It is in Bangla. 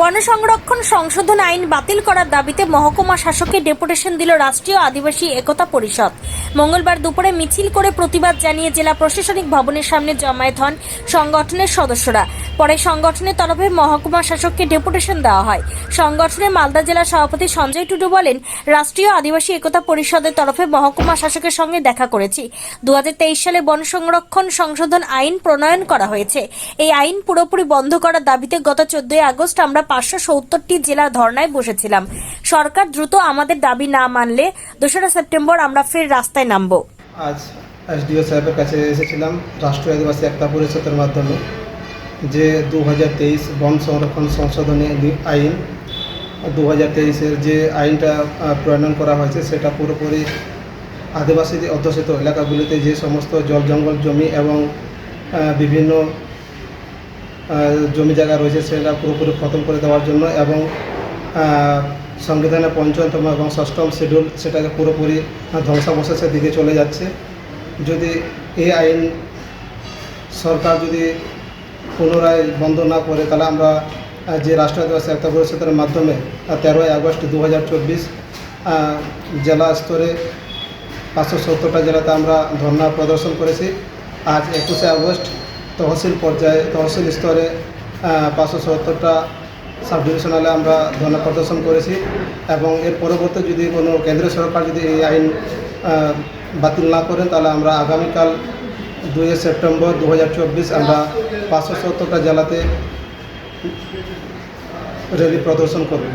বন সংরক্ষণ সংশোধন আইন বাতিল করার দাবিতে মহকুমা শাসককে ডেপুটেশন দিল রাষ্ট্রীয় আদিবাসী একতা পরিষদ। মঙ্গলবার দুপুরে মিছিল করে প্রতিবাদ জানিয়ে জেলা প্রশাসনিক ভবনের সামনে জমায়েত হন সংগঠনের সদস্যরা। পরে সংগঠনের তরফে মহকুমা শাসককে ডেপুটেশন দেওয়া হয়। সংগঠনের মালদা জেলা সভাপতি সঞ্জয় টুডু বলেন, রাষ্ট্রীয় আদিবাসী একতা পরিষদের তরফে মহকুমা শাসকের সঙ্গে দেখা করেছি। দু হাজার তেইশ সালে বন সংরক্ষণ সংশোধন আইন প্রণয়ন করা হয়েছে। এই আইন পুরোপুরি বন্ধ করার দাবিতে গত চোদ্দই আগস্ট আমরা পাঁচশো সত্তরটি জেলা ধর্নায় বসেছিলাম। সরকার দ্রুত আমাদের দাবি না মানলে দোসরা সেপ্টেম্বর আমরা ফের রাস্তায় নামবো। আজ এসডিও সাহেবের কাছে এসেছিলাম রাষ্ট্রীয় আদিবাসী একতা পরিষদের মাধ্যমে, যে দু হাজার তেইশ বন সংরক্ষণ সংশোধনী আইন- দু হাজার তেইশের যে আইনটা প্রণয়ন করা হয়েছে, সেটা পুরোপুরি আদিবাসী অধ্যুষিত এলাকাগুলিতে যে সমস্ত জল জঙ্গল জমি এবং বিভিন্ন জমি জায়গা রয়েছে সেটা পুরোপুরি খতম করে দেওয়ার জন্য এবং সংবিধানের পঞ্চমতম এবং ষষ্ঠম শিডিউল সেটাকে পুরোপুরি ধ্বংসাবশেষের দিকে চলে যাচ্ছে। যদি এই আইন সরকার যদি পুনরায় বন্ধ না করে, তাহলে আমরা যে রাষ্ট্রীয় আদিবাসী একতা পরিষদের মাধ্যমে তেরোই আগস্ট দু হাজার চব্বিশ জেলা স্তরে পাঁচশো সত্তরটা জেলাতে আমরা ধর্ণা প্রদর্শন করেছি। আজ একুশে আগস্ট তহসিল পর্যায়ে, তহসিল স্তরে পাঁচশো সত্তরটা সাব ডিভিশনালে আমরা ধর্ণা প্রদর্শন করেছি এবং এর পরবর্তী যদি কোনো কেন্দ্রীয় সরকার যদি এই আইন বাতিল না করেন, তাহলে আমরা আগামীকাল দুই সেপ্টেম্বর দু হাজার চব্বিশ আমরা পাঁচশো সত্তরটা জেলাতে র্যালি প্রদর্শন করব।